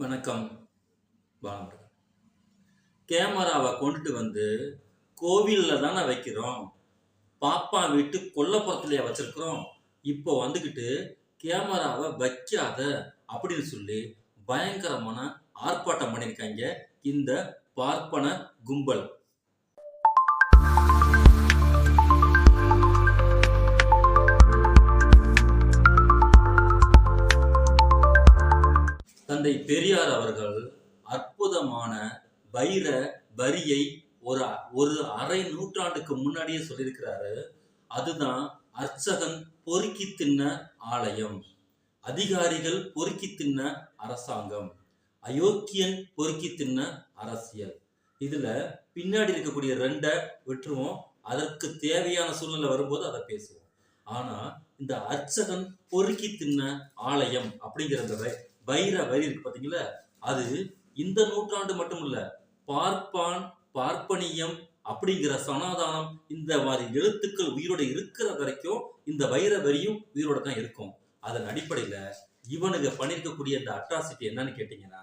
வணக்கம். வாங்க கேமராவை கொண்டுட்டு வந்து கோவிலில் தானே வைக்கிறோம். பாப்பா வீட்டு கொல்லப்புறத்துலையா வச்சிருக்கிறோம். இப்போ வந்துக்கிட்டு கேமராவை வைக்காத அப்படின்னு சொல்லி பயங்கரமான ஆர்ப்பாட்டம் பண்ணியிருக்காங்க இந்த பார்ப்பன கும்பல். தந்தை பெரியார் அவர்கள் அற்புதமான வைர வரியை ஒரு ஒரு அரை நூற்றாண்டுக்கு முன்னாடியே சொல்லியிருக்கிறாரு. அதுதான் அர்ச்சகன் பொறுக்கி தின்ன ஆலயம். அதிகாரிகள் பொறுக்கி தின்ன அரசாங்கம். அயோக்கியன் பொறுக்கி தின்ன அரசியல். இதுல பின்னாடி இருக்கக்கூடிய ரெண்டை விட்டுருவோம். அதற்கு தேவையான சூழ்நிலை வரும்போது அதை பேசுவோம். ஆனா இந்த அர்ச்சகன் பொறுக்கி தின்ன ஆலயம் அப்படிங்கிறத வைர வரி இருக்கு பாத்தீங்களா? அது இந்த நூற்றாண்டு மட்டும் இல்ல பார்ப்பான் பார்ப்பனியம் அப்படிங்கிற சனாதானம் இந்த மாதிரி எழுத்துக்கள் உயிரோட இருக்கிற வரைக்கும் இந்த வைர வரியும் உயிரோட தான் இருக்கும். அதன் அடிப்படையில இவனுங்க பண்ணியிருக்கக்கூடிய இந்த அட்ராசிட்டி என்னன்னு கேட்டீங்கன்னா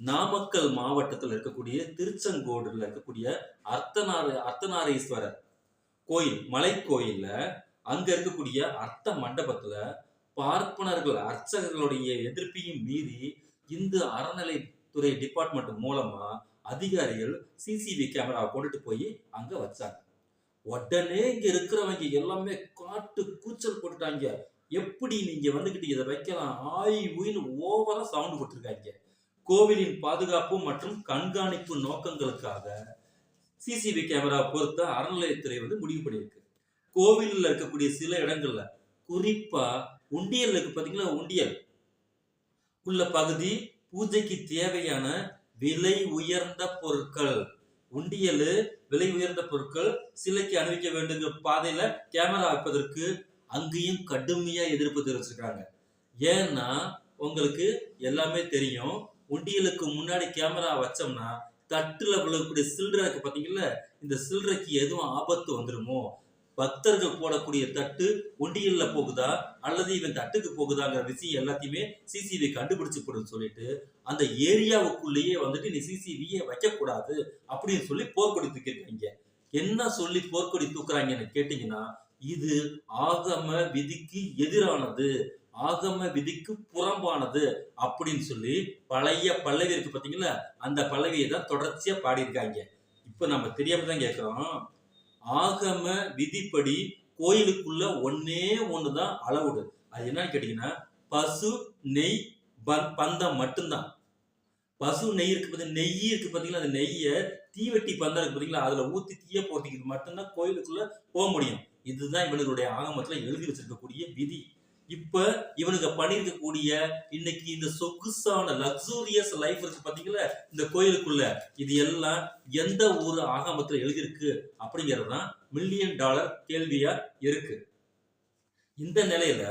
நாமக்கல் மாவட்டத்தில் இருக்கக்கூடிய திருச்செங்கோடுல இருக்கக்கூடிய அர்த்தநார அர்த்தநாரீஸ்வரர் கோயில் மலை கோயில்ல அங்க இருக்கக்கூடிய அர்த்த மண்டபத்துல பார்ப்பனர்கள் அர்ச்சகர்களுடைய எதிர்ப்பையும் மீறி இந்து அறநிலைத்துறை டிபார்ட்மெண்ட் மூலமா அதிகாரிகள் சிசிவி கேமரா கொண்டுட்டு போய் அங்க வச்சாங்க. உடனே இங்க இருக்கிறவங்க எல்லாமே காட்டு கூச்சல் போட்டுட்டாங்க. எப்படி நீங்க வந்துகிட்டு இதை வைக்கலாம்? ஆய் உயின்னு ஓவரா சவுண்ட் போட்டிருக்காங்க. கோவிலின் பாதுகாப்பு மற்றும் கண்காணிப்பு நோக்கங்களுக்காக சிசிவி கேமரா பொறுத்த அறநிலையத்துறை வந்து முடிவு பண்ணியிருக்கு. கோவிலில் இருக்கக்கூடிய சில இடங்கள்ல குறிப்பா உண்டியல் இருக்கு பார்த்தீங்களா? உண்டியல். உள்ள பகுதி பூஜைக்கு தேவையான விலை உயர்ந்த பொருட்கள். உண்டியல் விலை உயர்ந்த பொருட்கள் சிலைக்கு அணிவிக்க வேண்டுங்கிற பாதையில கேமரா வைப்பதற்கு அங்கேயும் கடுமையா எதிர்ப்பு தெரிவிச்சிருக்காங்க. ஏன்னா உங்களுக்கு எல்லாமே தெரியும். உண்டியலுக்கு முன்னாடி கேமரா வச்சோம்னா தட்டுல விழக்கூடிய சில்லறை இருக்கு பாத்தீங்களா இந்த சில்லறைக்கு எதுவும் ஆபத்து வந்துருமோ? பக்தர்கள் போடக்கூடிய தட்டு உண்டியல்ல போகுதா? அல்லது இவன் தட்டுக்கு போகுதாங்கிற விஷயம் எல்லாத்தையுமே சிசிவி கண்டுபிடிச்சு சொல்லிட்டு அந்த ஏரியாவுக்குள்ளேயே வந்துட்டு நீ சிசிவியை வைக்கக்கூடாது அப்படின்னு சொல்லி போர்க்கொடி தூக்கிருக்காங்க என்ன சொல்லி போர்க்கொடி தூக்குறாங்கன்னு கேட்டீங்கன்னா இது ஆகம விதிக்கு எதிரானது ஆகம விதிக்கு புறம்பானது அப்படின்னு சொல்லி பழைய பல்லவி இருக்கு பார்த்தீங்களா? அந்த பல்லவியை தான் தொடர்ச்சியா பாடியிருக்காங்க. இப்போ நம்ம தெரியாம தான் கேட்குறோம். ஆகம விதிப்படி கோயிலுக்குள்ள ஒன்னே தான் அளவுடு அது என்னன்னு கேட்டீங்கன்னா பசு நெய் பந் பந்தம் மட்டும்தான். பசு நெய் இருக்கு பார்த்தீங்கன்னா நெய் இருக்கு பார்த்தீங்களா அந்த நெய்யை தீவெட்டி பந்தம் இருக்கு பார்த்தீங்களா அதில் ஊற்றி தீய போட்டிக்கிறது மட்டும்தான் கோயிலுக்குள்ளே போக முடியும். இதுதான் இவனுடைய ஆகமத்தில் எழுதி வச்சிருக்கக்கூடிய விதி. இப்ப இவனுங்க பண்ணியிருக்கக்கூடிய இன்னைக்கு இந்த சொகுசான லக்ஸூரியஸ் லைஃப் இருக்கு பாத்தீங்களா? இந்த கோயிலுக்குள்ள. இது எல்லாம் எந்த ஒரு ஆகமத்துல எழுதியிருக்கு அப்படிங்கிறது தான் மில்லியன் டாலர் கேள்வியா இருக்கு. இந்த நிலையில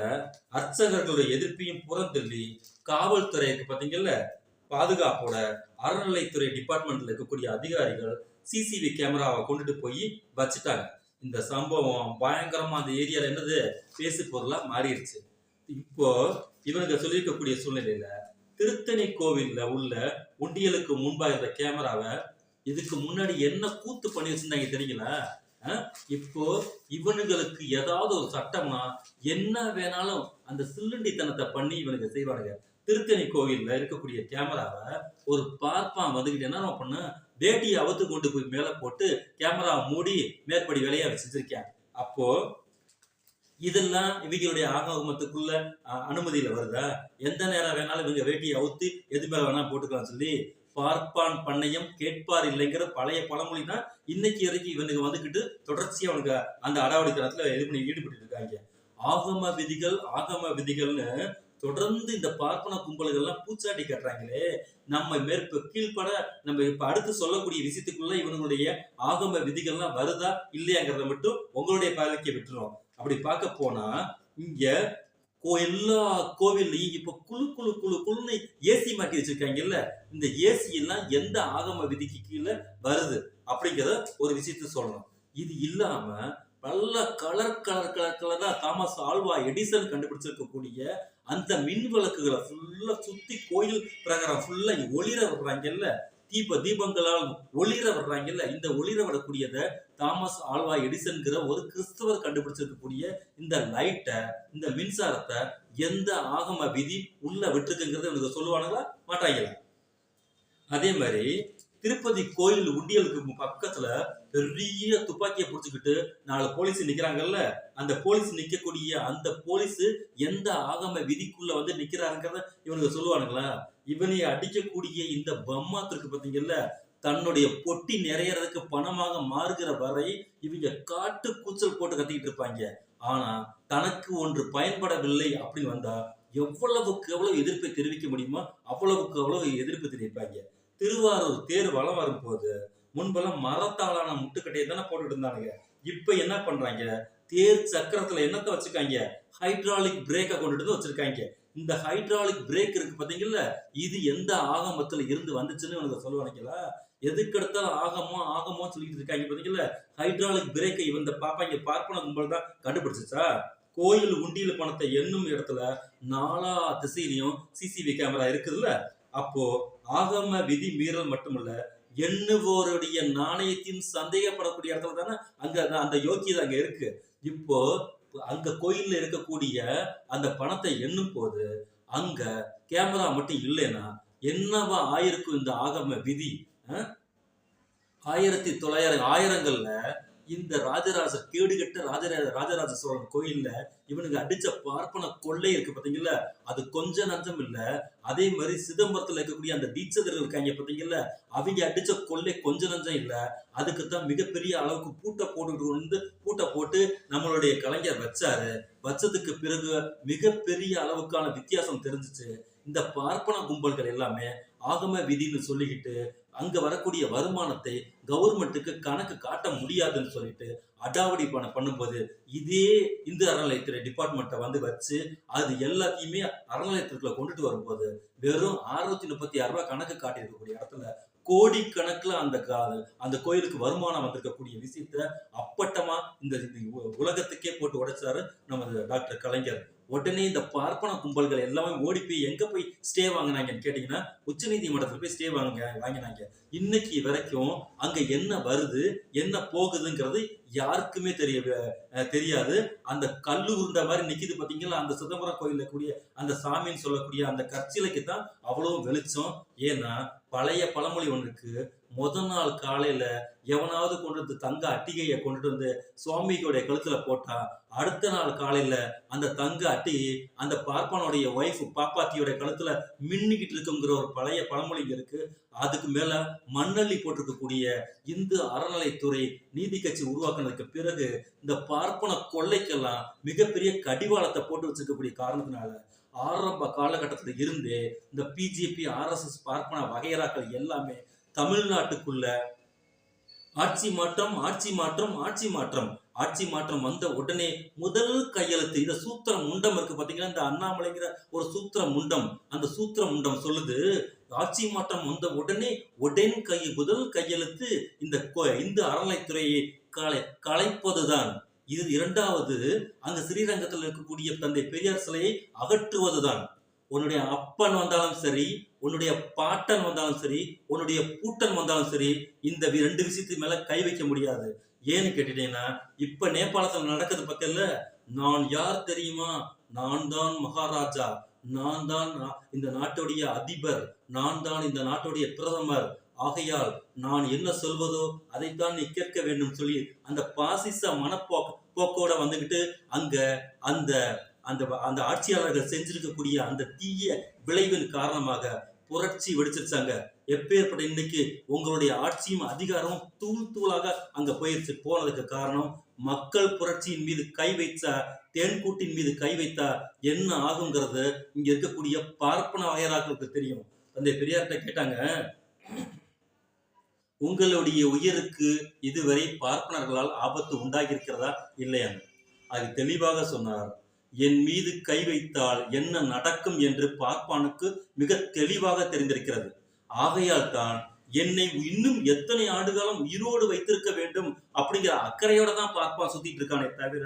அர்ச்சகர்களுடைய எதிர்ப்பையும் புறந்தள்ளி காவல்துறை இருக்கு பாத்தீங்கல்ல பாதுகாப்போட அறநிலைத்துறை டிபார்ட்மெண்ட்ல இருக்கக்கூடிய அதிகாரிகள் சிசிவி கேமராவை கொண்டுட்டு போய் வச்சுட்டாங்க. இந்த சம்பவம் பயங்கரமா அந்த ஏரியால என்னது? பேசு பொருளா மாறிடுச்சு. இப்போ இவனுங்க சொல்லியிருக்கக்கூடிய சூழ்நிலையில திருத்தணி கோவில்ல உள்ள உண்டியலுக்கு முன்பா இருந்த கேமராவை இதுக்கு முன்னாடி என்ன கூத்து பண்ணி வச்சிருந்தாங்க தெரியுங்களா இப்போ இவனுங்களுக்கு ஏதாவது ஒரு சட்டம்னா என்ன வேணாலும் அந்த சில்லுண்டித்தனத்தை பண்ணி இவனுங்க செய்வானுங்க. திருத்தணி கோவில்ல இருக்கக்கூடிய கேமராவை ஒரு பார்ப்பான் வந்துகிட்டு என்ன பண்ண? வேட்டியை அவுத்து கொண்டு போய் மேல போட்டு கேமரா மூடி மேற்படி வேலையா வச்சிருக்கேன் அப்போ இதெல்லாம் இவங்களுடைய ஆகமத்துக்குள்ள அனுமதியில வருதா? எந்த நேரம் வேணாலும் இவங்க வேட்டியை அவுத்து எது மேல வேணா போட்டுக்கலாம் சொல்லி பார்ப்பான் பண்ணையம் கேட்பார் இல்லைங்கிற பழைய பழமொழி தான் இன்னைக்கு வரைக்கும் இவனுக்கு வந்துகிட்டு தொடர்ச்சியா அவனுக்கு அந்த அடாவடித்தனத்துல இது பண்ணி ஈடுபட்டு இருக்காங்க. ஆகம விதிகள் ஆகம விதிகள்னு தொடர்ந்து இந்த பார்ப்பன கும்பல்கள்லாம் பூச்சாட்டி கட்டுறாங்களே. நம்ம மேற்ப கீழ்ப்பட நம்ம இப்ப அடுத்து சொல்லக்கூடிய விஷயத்துக்குள்ள இவனுடைய ஆகம விதிகள்லாம் வருதா இல்லையாங்கிறத மட்டும் உங்களுடைய பார்வைக்கு விட்டுரும் அப்படி பார்க்க போனா இங்க கோ எல்லா கோவில்லையும் இப்ப குழு குழு குழு குழுன்னு ஏசி மாட்டி வச்சிருக்காங்கல்ல இந்த ஏசி எல்லாம் எந்த ஆகம விதிக்கு கீழே வருது அப்படிங்கிறத ஒரு விஷயத்த சொல்லணும். இது இல்லாம நல்ல கலர் கலர் கலர் கலரா தாமஸ் ஆல்வா எடிசன் கண்டுபிடிச்சிருக்கக்கூடிய அந்த மின் விளக்குகளை ஃபுல்லா சுத்தி கோயில் பிரகாரம் ஃபுல்லா ஒளிர விடுறாங்கல்ல தீப தீபங்களால் ஒளிர விடுறாங்கல்ல இந்த ஒளிர வரக்கூடியத தாமஸ் ஆல்வா எடிசன்கிற ஒரு கிறிஸ்தவர் கண்டுபிடிச்சிருக்கக்கூடிய இந்த லைட்டை இந்த மின்சாரத்தை எந்த ஆகம விதி உள்ள விட்டுருக்குங்கிறத எனக்கு சொல்லுவானுங்களா? மாட்டாங்களா அதே மாதிரி திருப்பதி கோயில் உண்டியலுக்கு பக்கத்துல பெரிய துப்பாக்கியை பிடிச்சிக்கிட்டு நாலு போலீஸ் நிக்கிறாங்கல்ல அந்த போலீஸ் நிக்கக்கூடிய அந்த போலீஸ் எந்த ஆகம விதிக்குள்ள வந்து நிக்கிறாருங்கிறத இவனுக்கு சொல்லுவானுங்களா? இவனை அடிக்கக்கூடிய இந்த பம்மாத்திற்கு பாத்தீங்கல்ல தன்னுடைய பொட்டி நிறையறதுக்கு பணமாக மாறுகிற வரை இவங்க காட்டு கூச்சல் போட்டு கத்திக்கிட்டு இருப்பாங்க. ஆனா தனக்கு ஒன்று பயன்படவில்லை அப்படின்னு வந்தா எவ்வளவுக்கு எவ்வளவு எதிர்ப்பை தெரிவிக்க முடியுமோ அவ்வளவுக்கு அவ்வளவு எதிர்ப்பு தெரிவிப்பாங்க. திருவாரூர் தேர் வளம் வரும்போது முன்பெல்லாம் மரத்தாலான முட்டுக்கட்டையை தானே போட்டுட்டு இருந்தானுங்க. இப்ப என்ன பண்றாங்க? தேர் சக்கரத்துல என்னத்தை வச்சிருக்காங்க? ஹைட்ராலிக் பிரேக்கை கொண்டுட்டு தான் வச்சிருக்காங்க. இந்த ஹைட்ராலிக் பிரேக் இருக்கு பாத்தீங்கல்ல இது எந்த ஆகமத்துல இருந்து வந்துச்சுன்னு எனக்கு சொல்லுவானுங்களா? எதுக்கு ஆகமோ ஆகமோ சொல்லிட்டு இருக்காங்க பாத்தீங்கல்ல. ஹைட்ராலிக் பிரேக்கை இந்த பாப்பாங்க பார்ப்பன கும்பல் தான் கண்டுபிடிச்சிச்சா? கோயில் உண்டியல் பணத்தை எண்ணும் இடத்துல நாலா திசையிலையும் சிசிவி கேமரா இருக்குதுல்ல. அப்போ ஆகம விதி மீறல் மட்டுமல்ல எண்ணுவோருடைய நாணயத்தின் சந்தேகப்படக்கூடிய இடத்துல தானே அங்க அந்த- யோக்கியது அங்க இருக்கு. இப்போ அங்க கோயில்ல இருக்கக்கூடிய அந்த பணத்தை எண்ணும் போது அங்க கேமரா மட்டும் இல்லைன்னா என்னவா ஆயிருக்கும் இந்த ஆகம விதி? ஆயிரத்தி தொள்ளாயிரம் ஆயிரங்கள்ல இந்த ராஜராஜ கேடுகட்ட ராஜராஜ ராஜராஜ சோழன் கோயில்ல இவனுக்கு அடிச்ச பார்ப்பன கொள்ளை இருக்கு பாத்தீங்கல்ல? அது கொஞ்ச நஞ்சம் இல்ல. அதே மாதிரி சிதம்பரத்துல இருக்கக்கூடிய அந்த தீட்சதர்கள் இருக்காங்க பாத்தீங்கல்ல? அவங்க அடிச்ச கொள்ளை கொஞ்ச நஞ்சம் இல்ல. அதுக்கு தான் மிகப்பெரிய அளவுக்கு பூட்டை போட்டுக்கிட்டு வந்து பூட்டை போட்டு நம்மளுடைய கலைஞர் வச்சாரு. வச்சதுக்கு பிறகு மிகப்பெரிய அளவுக்கான வித்தியாசம் தெரிஞ்சுச்சு. இந்த பார்ப்பன கும்பல்கள் எல்லாமே ஆகம விதின்னு சொல்லிக்கிட்டு அங்கே வரக்கூடிய வருமானத்தை கவர்மெண்ட்டுக்கு கணக்கு காட்ட முடியாதுன்னு சொல்லிட்டு அடாவடி பணம் பண்ணும்போது இதே இந்து அறநிலையத்துறை டிபார்ட்மெண்ட்டை வந்து வச்சு அது எல்லாத்தையுமே அறநிலையத்துக்குள்ள கொண்டுட்டு வரும்போது வெறும் அறுநூத்தி முப்பத்தி ஆறு ரூபாய் கணக்கு காட்டியிருக்கக்கூடிய இடத்துல கோடிக்கணக்கில் அந்த அந்த கோயிலுக்கு வருமானம் வந்திருக்கக்கூடிய விஷயத்த அப்பட்டமா இந்த உ- உலகத்துக்கே போட்டு உடைச்சாரு நமது டாக்டர் கலைஞர். உடனே இந்த பார்ப்பன கும்பல்கள் எல்லாமே ஓடி போய் எங்க போய் ஸ்டே வாங்கினாங்கன்னு கேட்டீங்கன்னா உச்சநீதிமன்றத்துல போய் ஸ்டே வாங்க வாங்கினாங்க. இன்னைக்கு வரைக்கும் அங்க என்ன வருது என்ன போகுதுங்கிறது யாருக்குமே தெரிய தெரியாது. அந்த கல்லு உருண்ட மாதிரி நிக்குது பாத்தீங்களா? அந்த சிதம்பரம் கோயில கூடிய அந்த சாமின்னு சொல்லக்கூடிய அந்த கற்சிலைக்கு தான் அவ்வளவு வெளிச்சம். ஏன்னா பழைய பழமொழி ஒன்று இருக்கு. முத நாள் காலையில எவனாவது கொண்டு வந்து தங்க அட்டிகையை கொண்டுட்டு வந்து சுவாமிகளுடைய கழுத்துல போட்டா அடுத்த நாள் காலையில அந்த தங்க அட்டிகை அந்த பார்ப்பனுடைய ஒய்ஃப் பாப்பாத்தியோட கழுத்துல மின்னிக்கிட்டு இருக்குங்கிற ஒரு பழைய பழமொழி இருக்கு. அதுக்கு மேல மண்ணள்ளி போட்டிருக்கக்கூடிய இந்து அறநிலைத்துறை நீதி கட்சி உருவாக்குனதுக்கு பிறகு இந்த பார்ப்பன கொள்ளைக்கெல்லாம் மிகப்பெரிய கடிவாளத்தை போட்டு வச்சிருக்கக்கூடிய காரணத்தினால ஆரம்ப காலகட்டத்துல இருந்தே இந்த பிஜேபி ஆர்எஸ்எஸ் பார்ப்பன வகையறாக்கள் எல்லாமே தமிழ்நாட்டுக்குள்ள ஆட்சி மாற்றம் ஆட்சி மாற்றம் ஆட்சி மாற்றம். ஆட்சி மாற்றம் வந்த உடனே முதல் கையெழுத்து இந்த சூத்திர முண்டம் இருக்கு பாத்தீங்கன்னா இந்த அண்ணாமலைங்கிற ஒரு சூத்திர முண்டம். அந்த சூத்திர முண்டம் சொல்லுது ஆட்சி மாற்றம் வந்த உடனே உடன் கை முதல் கையெழுத்து இந்த கொ- இந்து அறநிலைத்துறையை கலை கலைப்பதுதான். இது இரண்டாவது அங்க ஸ்ரீரங்கத்தில் இருக்கக்கூடிய தந்தை பெரியார் சிலையை அகற்றுவதுதான். உன்னுடைய அப்பன் வந்தாலும் சரி உன்னுடைய பாட்டன் வந்தாலும் சரி உன்னுடைய பூட்டன் வந்தாலும் சரி இந்த ரெண்டு விஷயத்துக்கு மேல கை வைக்க முடியாது. ஏன்னு கேட்டுட்டீங்கன்னா இப்ப நேபாளத்துல நடக்குது பக்கத்துல நான் யார் தெரியுமா? நான் தான் மகாராஜா. நான் தான் இந்த நாட்டுடைய அதிபர். நான் தான் இந்த நாட்டுடைய பிரதமர். ஆகையால் நான் என்ன சொல்வதோ அதைத்தான் நீ கேட்க வேண்டும் சொல்லி அந்த பாசிச மனப்போக்கு போக்கோட வந்துகிட்டு அங்க அந்த அந்த அந்த ஆட்சியாளர்கள் செஞ்சிருக்கக்கூடிய அந்த தீய விளைவின் காரணமாக புரட்சி வெடிச்சிருச்சாங்க. எப்பேற்பட்ட இன்னைக்கு உங்களுடைய ஆட்சியும் அதிகாரமும் தூள் தூளாக அங்க போயிருச்சு. போனதுக்கு காரணம் மக்கள் புரட்சியின் மீது கை வைச்சா தேன்கூட்டின் மீது கை வைத்தா என்ன ஆகுங்கிறது இங்க இருக்கக்கூடிய பார்ப்பன வகையராக்களுக்கு தெரியும். தந்தை பெரியார்கிட்ட கேட்டாங்க உங்களுடைய உயிருக்கு இதுவரை பார்ப்பனர்களால் ஆபத்து உண்டாகி இருக்கிறதா இல்லையா அது தெளிவாக சொன்னார் என் மீது கை வைத்தால் என்ன நடக்கும் என்று பார்ப்பானுக்கு மிக தெளிவாக தெரிந்திருக்கிறது. ஆகையால் தான் என்னை இன்னும் எத்தனை ஆண்டுகாலம் உயிரோடு வைத்திருக்க வேண்டும் அப்படிங்கிற அக்கறையோட தான் பார்ப்பான் சுத்திட்டு இருக்கானே தவிர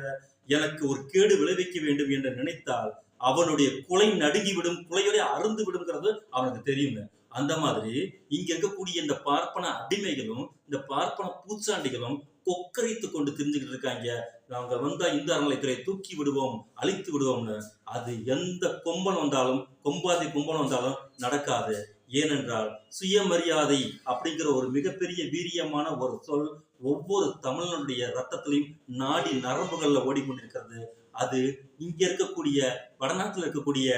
எனக்கு ஒரு கேடு விளைவிக்க வேண்டும் என்று நினைத்தால் அவனுடைய குலை நடுங்கிவிடும் குலையோட அருந்து விடுங்கிறது அவனுக்கு தெரியுங்க. அந்த மாதிரி இங்க இருக்கக்கூடிய இந்த பார்ப்பன அடிமைகளும் இந்த பார்ப்பன பூச்சாண்டிகளும் கொக்கரித்து கொண்டு தெரிஞ்சுக்கிட்டு இருக்காங்க. நாங்கள் வந்தா இந்த அறநிலைத்துறை தூக்கி விடுவோம் அழித்து விடுவோம்னு. அது எந்த கொம்பன் வந்தாலும் கொம்பாதி கொம்பன் வந்தாலும் நடக்காது. ஏனென்றால் சுயமரியாதை அப்படிங்கிற ஒரு மிகப்பெரிய வீரியமான ஒரு சொல் ஒவ்வொரு தமிழனுடைய ரத்தத்திலையும் நாடி நரம்புகளில் ஓடிக்கொண்டிருக்கிறது. அது இங்கே இருக்கக்கூடிய வடநாட்டில் இருக்கக்கூடிய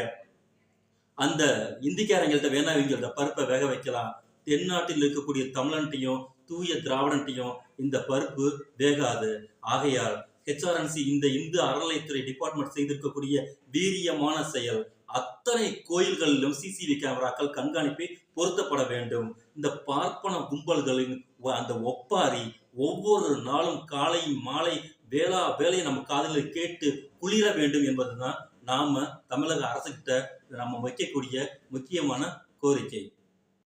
அந்த இந்திக்காரங்கள்ட்ட வேணாவிங்கள்ட்ட பருப்பை வேக வைக்கலாம். தென்னாட்டில் இருக்கக்கூடிய தமிழன்ட்டையும் தூய திராவிடன்ட்டையும் இந்த பருப்பு வேகாது. ஆகையால் ஹெச்ஆர்என்சி இந்த இந்து அறநிலைத்துறை டிபார்ட்மெண்ட் செய்திருக்கக்கூடிய வீரியமான செயல். அத்தனை கோயில்களிலும் சிசிடிவி கேமராக்கள் கண்காணிப்பை பொருத்தப்பட வேண்டும். இந்த பார்ப்பன கும்பல்களின் அந்த ஒப்பாரி ஒவ்வொரு நாளும் காலை மாலை வேளா வேலையை நம்ம காதலில் கேட்டு குளிர வேண்டும் என்பதுதான் நாம தமிழக அரசுகிட்ட நம்ம வைக்கக்கூடிய முக்கியமான கோரிக்கை.